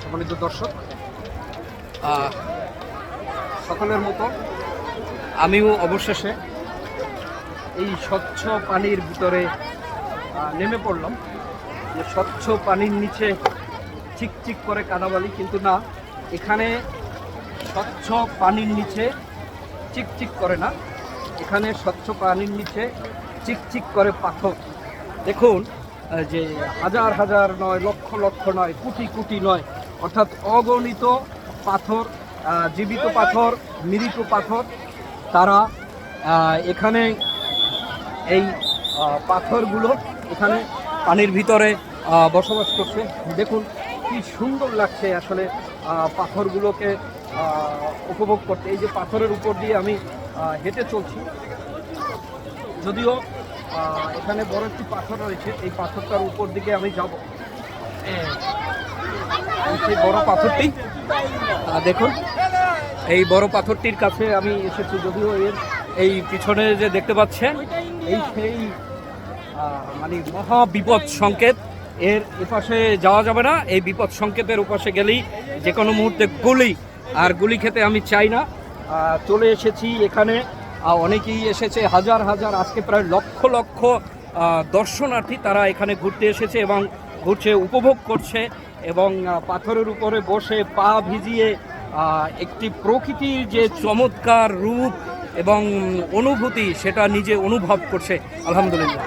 সম্মানিত দর্শক সকলের মতো আমিও অবশেষে এই স্বচ্ছ পানির ভিতরে নেমে পড়লাম। যে স্বচ্ছ পানির নিচে চিকচিক করে কাদাবালি, কিন্তু না, এখানে স্বচ্ছ পানির নিচে চিকচিক করে না। এখানে স্বচ্ছ পানির নিচে চিকচিক করে পাথর। দেখুন যে হাজার হাজার নয়, লক্ষ লক্ষ নয়, কোটি কোটি নয়, অর্থাৎ অগণিত পাথর জীবিত পাথর, মৃত পাথর, তারা এখানে এই পাথরগুলো এখানে পানির ভিতরে বসবাস করছে। দেখুন কি সুন্দর লাগছে আসলে পাথরগুলোকে উপভোগ করতে। এই যে পাথরের উপর দিয়ে আমি হেঁটে চলছি, যদিও এখানে বড় একটি পাথর রয়েছে। এই পাথরটার উপর দিকে আমি যাব। সেই বড় পাথরটি দেখুন, এই বড় পাথরটির কাছে আমি এসেছি যদিও এর এই পিছনে যে দেখতে পাচ্ছেন, এই সেই মানে মহা বিপদ সংকেত। এর এপাশে যাওয়া যাবে না। এই বিপদ সংকেতের ওপাশে গেলেই যে কোনো মুহূর্তে গুলি, আর গুলি খেতে আমি চাই না। চলে এসেছি এখানে। অনেকেই এসেছে, হাজার হাজার, আজকে প্রায় লক্ষ লক্ষ দর্শনার্থী তারা এখানে ঘুরতে এসেছে এবং ঘুরছে, উপভোগ করছে এবং পাথরের উপরে বসে পা ভিজিয়ে একটি প্রকৃতির যে চমৎকার রূপ এবং অনুভূতি সেটা নিজে অনুভব করছে, আলহামদুলিল্লাহ।